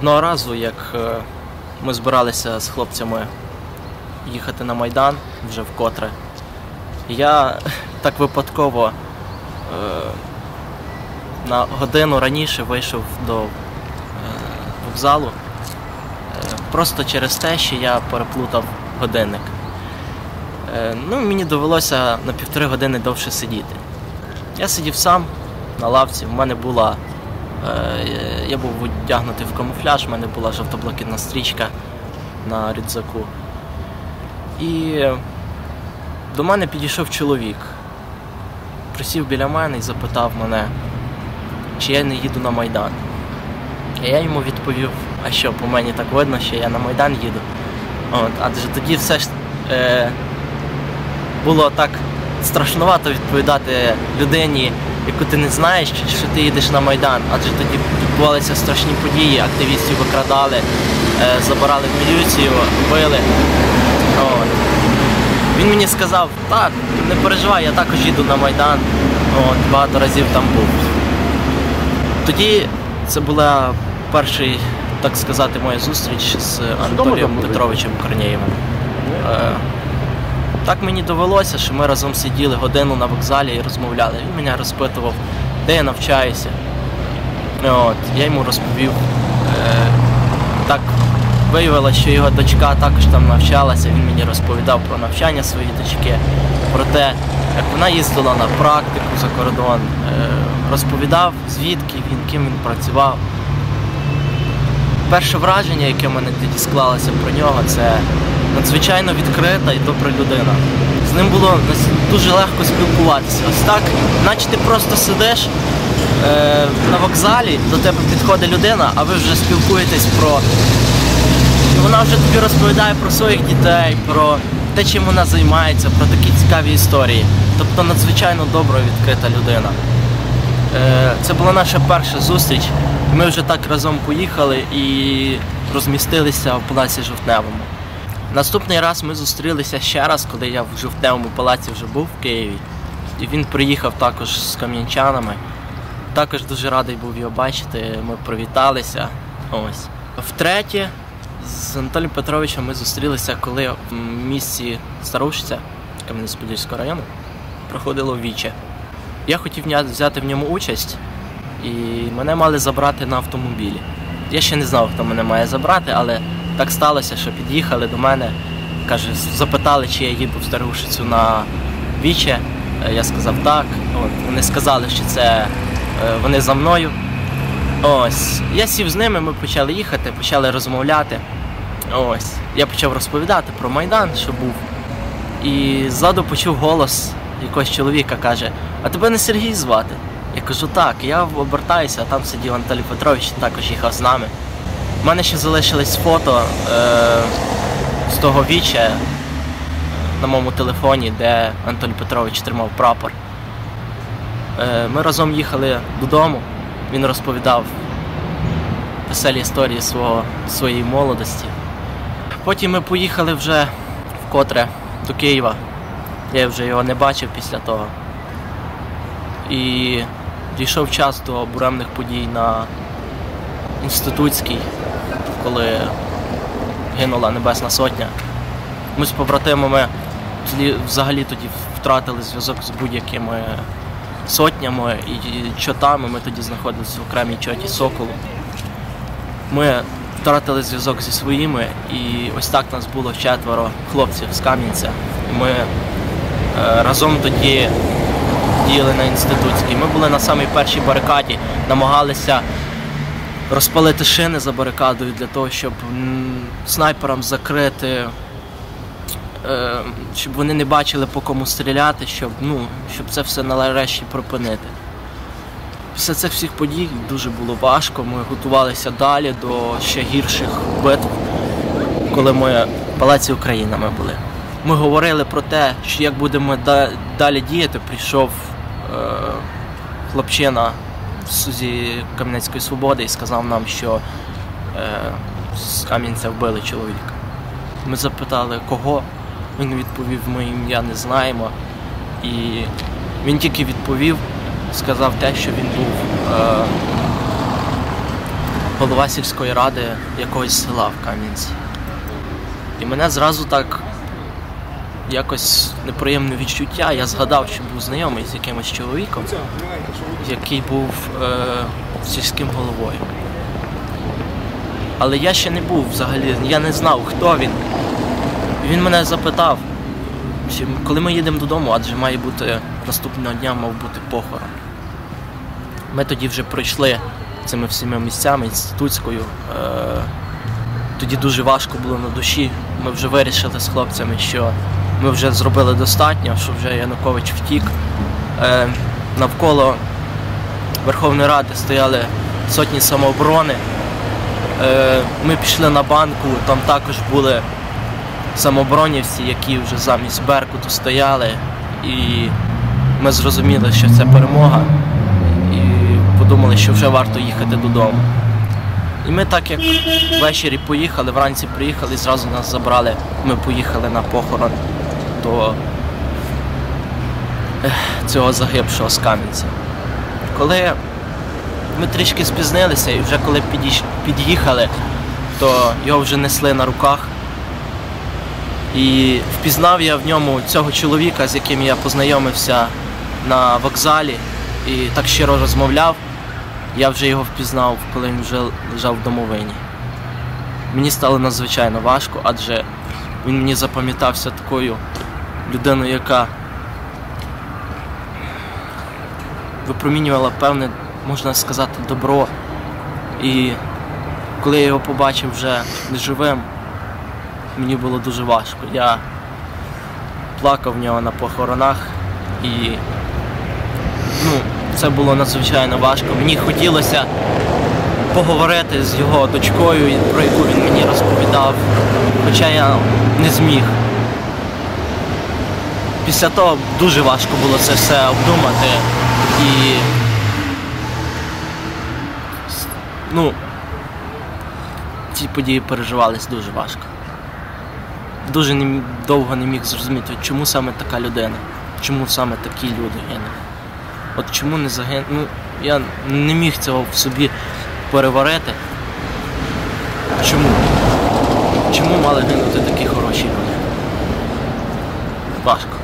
Одного разу, як е, ми збиралися з хлопцями їхати на Майдан вже вкотре, я так випадково е, на годину раніше вийшов до е, вокзалу. Просто через те, що я переплутав годинник. Ну, мені довелося на півтори години довше сидіти. Я сидів сам на лавці, в мене була. Е, Я був одягнутий в камуфляж, в мене була жовто-блакитна стрічка на рюкзаку. І до мене підійшов чоловік. Присів біля мене і запитав мене, чи я не їду на Майдан. І я йому відповів, а що, по мені так видно, що я на Майдан їду. От, адже тоді все ж е, було так страшнувато відповідати людині, яку ти не знаєш, чи- що ти їдеш на Майдан. Адже тоді відбувалися страшні події, активістів викрадали, е, забирали в міліцію, били. От. Він мені сказав, так, не переживай, я також їду на Майдан. От, багато разів там був. Тоді це була перший, так сказати, моя зустріч з Анатолієм Петровичем Корнєєвим. Так мені довелося, що ми разом сиділи годину на вокзалі і розмовляли. Він мене розпитував, де я навчаюся. От, я йому розповів. Е, так виявилося, що його дочка також там навчалася. Він мені розповідав про навчання своєї дочки, про те, як вона їздила на практику за кордон, е, розповідав, звідки він, ким він працював. Перше враження, яке в мене тоді склалося про нього, це надзвичайно відкрита і добра людина. З ним було дуже легко спілкуватися. Ось так, наче ти просто сидиш е, на вокзалі, до тебе підходить людина, а ви вже спілкуєтесь про. Вона вже тобі розповідає про своїх дітей, про те, чим вона займається, про такі цікаві історії. Тобто надзвичайно добра, відкрита людина. Е, Це була наша перша зустріч. Ми вже так разом поїхали і розмістилися в палаці Жовтневому. Наступний раз ми зустрілися ще раз, коли я в Жовтневому палаці вже був в Києві. І він приїхав також з кам'янчанами. Також дуже радий був його бачити. Ми привіталися. Ось. Втретє, з Анатолієм Петровичем ми зустрілися, коли в місті Старушця Кам'янець-Подільського району проходило віче. Я хотів взяти в ньому участь, і мене мали забрати на автомобілі. Я ще не знав, хто мене має забрати, але так сталося, що під'їхали до мене, каже, запитали, чи я їду в Старушицю на віче. Е, Я сказав так. От, вони сказали, що це е, вони за мною. Ось. Я сів з ними, ми почали їхати, почали розмовляти. Ось. Я почав розповідати про Майдан, що був. І ззаду почув голос якогось чоловіка, каже, а тебе не Сергій звати? Я кажу, так, я обертаюся, а там сидів Анатолій Петрович, також їхав з нами. У мене ще залишились фото е- з того віча на моєму телефоні, де Анатолій Петрович тримав прапор. Е, Ми разом їхали додому, він розповідав веселі історії свого, своєї молодості. Потім ми поїхали вже вкотре до Києва. Я вже його не бачив після того. І дійшов час до буремних подій на Інститутській, коли гинула Небесна Сотня. Ми з побратимами взагалі тоді втратили зв'язок з будь-якими сотнями і чотами. Ми тоді знаходилися в окремій чоті Соколу. Ми втратили зв'язок зі своїми, і ось так нас було четверо хлопців з Кам'янця. Ми е, разом тоді діяли на інститутській. Ми були на самій першій барикаді, намагалися розпалити шини за барикадою для того, щоб снайперам закрити, е, щоб вони не бачили по кому стріляти, щоб, ну, щоб це все нарешті припинити. Після цих всіх подій дуже було важко. Ми готувалися далі до ще гірших битв, коли ми в Палаці Україна ми були. Ми говорили про те, що як будемо далі діяти, прийшов е, хлопчина зі Кам'янецької свободи і сказав нам, що е, з Кам'янця вбили чоловіка. Ми запитали, кого. Він відповів, ми ім'я не знаємо. І він тільки відповів, сказав те, що він був е, голова сільської ради якогось села в Кам'янці. І мене зразу так якось неприємне відчуття. Я згадав, що був знайомий з якимось чоловіком, який був е, сільським головою. Але я ще не був взагалі, я не знав, хто він. Він мене запитав, коли ми їдемо додому, адже має бути наступного дня мав бути похорон. Ми тоді вже пройшли цими всіма місцями інститутською. Е, тоді дуже важко було на душі. Ми вже вирішили з хлопцями, що ми вже зробили достатньо, що вже Янукович втік. Е, навколо Верховної Ради стояли сотні самооборони. Е, ми пішли на банку, там також були самооборонівці, які вже замість Беркуту стояли. І ми зрозуміли, що це перемога. І подумали, що вже варто їхати додому. І ми так як ввечері поїхали, вранці приїхали, і зразу нас забрали. Ми поїхали на похорон до цього загибшого з Кам'янця. Коли ми трішки спізнилися, і вже коли під'їхали, то його вже несли на руках. І впізнав я в ньому цього чоловіка, з яким я познайомився на вокзалі і так щиро розмовляв. Я вже його впізнав, коли він вже лежав в домовині. Мені стало надзвичайно важко, адже він мені запам'ятався такою людиною, яка випромінювала певне, можна сказати, добро. І коли я його побачив вже неживим, мені було дуже важко. Я плакав в нього на похоронах і ну, це було надзвичайно важко. Мені хотілося поговорити з його дочкою, про яку він мені розповідав, хоча я не зміг. Після того дуже важко було це все обдумати і ну, ці події переживались дуже важко. Дуже не, довго не міг зрозуміти, чому саме така людина, чому саме такі люди гинули. От чому не загинув? Ну, я не міг цього в собі переварити. Чому? Чому мали гинути такі хороші люди? Важко.